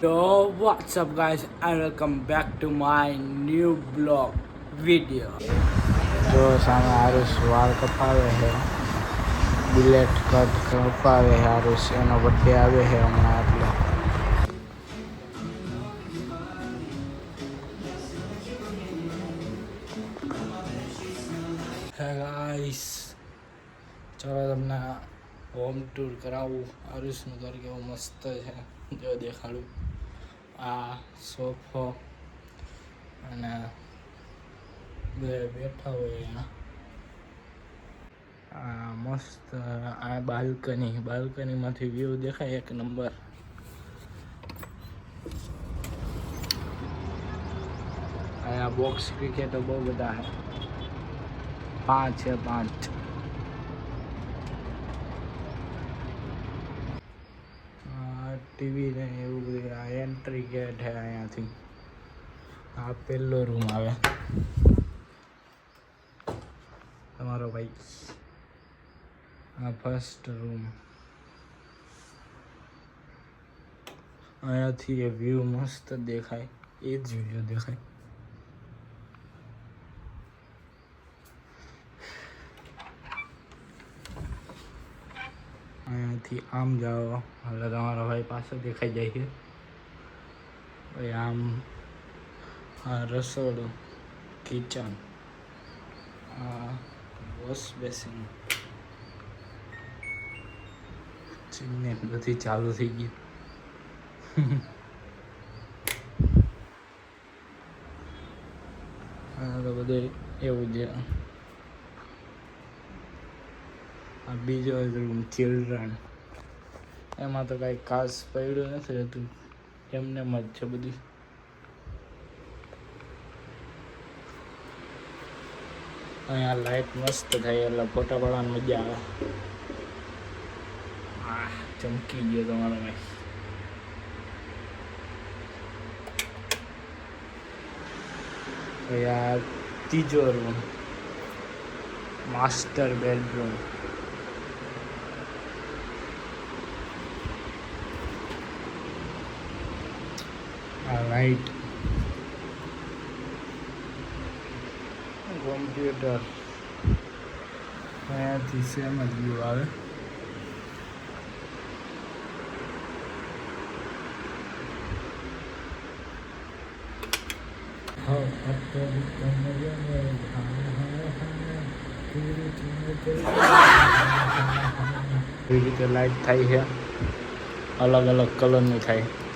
So what's up guys? And welcome back to my new blog video. જો સામે આરુષ વાળ કપાવે છે. બુલેટ કટ કપાવે છે આરુષ. એનો બર્થડે આવે છે હમણાં એટલે. હે ગાઈસ ચાલો તમને હોમ ટૂર કરાવું. આરુષનું ઘર કેવું મસ્ત છે. જો દેખાડું. આ સોફો અને બે બેઠા હોય આ મસ્ત આ બાલ્કની, બાલ્કનીમાંથી વ્યૂ દેખાય એક નંબર. અહીંયા બોક્સ ક્રિકેટો બહુ બધા છે. પાંચ છે, પાંચ. ટીવી ને એવું બધું આ એન્ટ્રી ગેટ છે અહીંયાથી આ પહેલો રૂમ આવે તમારો ભાઈ આ ફર્સ્ટ રૂમ અહીંયાથી એ વ્યૂ મસ્ત દેખાય એ જ વ્યૂ દેખાય અહીંયાથી આમ જાઓ એટલે તમારો ભાઈ પાછો દેખાઈ જાય છે આમ આ રસોડું, કિચન, આ વોશ બેસિન. ચીમને બધી ચાલુ થઈ આ તો બધું એવું છે આ બીજો રૂમ ચિલ્ડ્રન એમાં તો કાંઈ ખાસ પડ્યું નથી રહેતું. એમને જ છે બધી. અહીંયા લાઈટ મસ્ત થાય, એટલે ફોટા પાડવાની મજા આવે. આ ચમકી ગયો તમારો મેં આ ત્રીજો રૂમ માસ્ટર બેડરૂમ આ લાઈટ કોમ્પ્યુટર અહીંયાથી સેમ જ વ્યૂ આવે એવી રીતે લાઈટ થાય છે અલગ અલગ કલરની થાય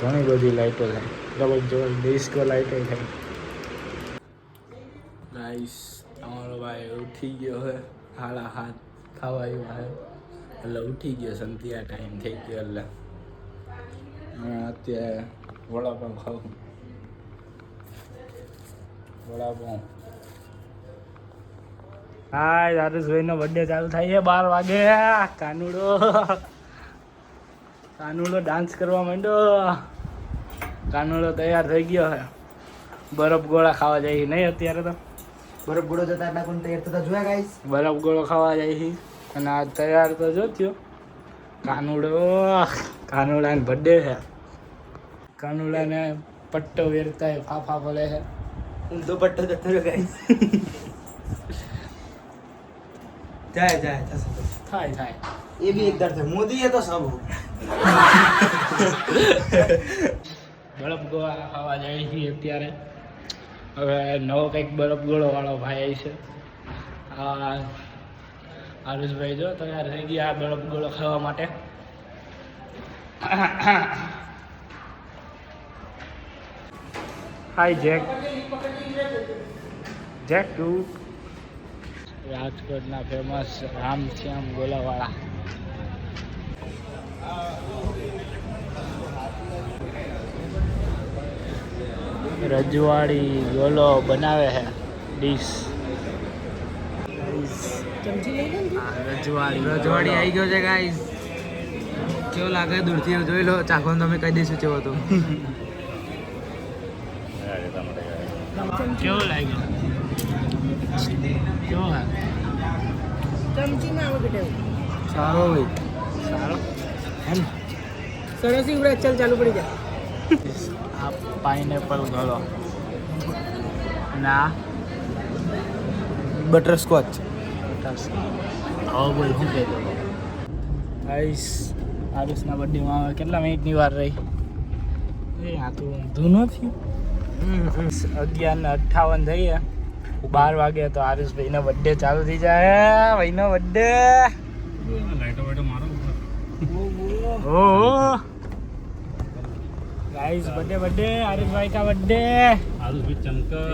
ઘણી બધી લાઈટો થાય. જબરજસ્ત ડિસ્કો લાઈટો થાય. ગાઈસ તમારો ભાઈ ઉઠી ગયો હે. હાલા હાથ ખાવા આવ્યો હે. એટલે ઉઠી ગયો સંધ્યા ટાઈમ થઈ ગયો એટલે. હું અત્યારે વડાપાઉં ખાવું વડાપાઉં હાય દાદુભાઈનો બર્થડે ચાલુ થાય છે બાર વાગે. કાનુડો. કાનુડો ડાન્સ કરવા માંડ્યો. કાનુડો તૈયાર થઈ ગયો હે બરફ ગોળા ખાવા જાય નહીં અત્યારે તો. બરફ ગોળો જતા એટલા કોણ તૈયાર થતા? જોયા ગાઈસ બરફ ગોળો ખાવા જાય અને આ તૈયાર તો જો થયો. કાનુડો કાનુડાને બર્થડે છે. કાનુડાને પટ્ટો વેરતા ફાફા પડે છે. ઊંધો પટ્ટો જતો રહ્યો ગાઈસ જાય જાય. થાય થાય. એ બી એક થાય. મોદી એ તો સબ. બરફ ગોળા ખાવા જાય છે અત્યારે. હવે નવો કંઈક બરફ ગોળો વાળો ભાઈ છે. આ આરુષભાઈ જો તૈયાર થઈ ગયા બરફ ગોળો ખાવા માટે. હાય જેક જેક ટુ રાજકોટના ફેમસ રામશ્યામ ગોલાવાળા. રજવાડી ગોલો બનાવે છે ડીશ. રજવાડી રજવાડી આવી ગયો છે ગાઈસ કેવો લાગે? દૂરથી જોઈ લો. ચાખો તમે કહી દઈશું કેવો હતો. કેવો લાગ્યો? કેવો સારો ભાઈ સારો? સરસ યુવરાજ ચાલ ચાલુ પડી જાય. આ પાઇનેપલ ગળો. ના. બટરસ્કોચ હવે બોલ શું કહેતો આઈસ આરુષના બર્થડેમાં હવે કેટલા મિનિટની વાર રહી? એ આ તો ઊંધું નથી અગિયાર ને અઠ્ઠાવન થઈએ બાર વાગે તો આરુષભાઈનો બર્થડે ચાલુ થઈ જાય. ભાઈનો બર્થડે ઓહો. ગાઈસ બર્થડે બર્થડે આરિફભાઈ કા બર્થડે આરુષ ભી ચમકા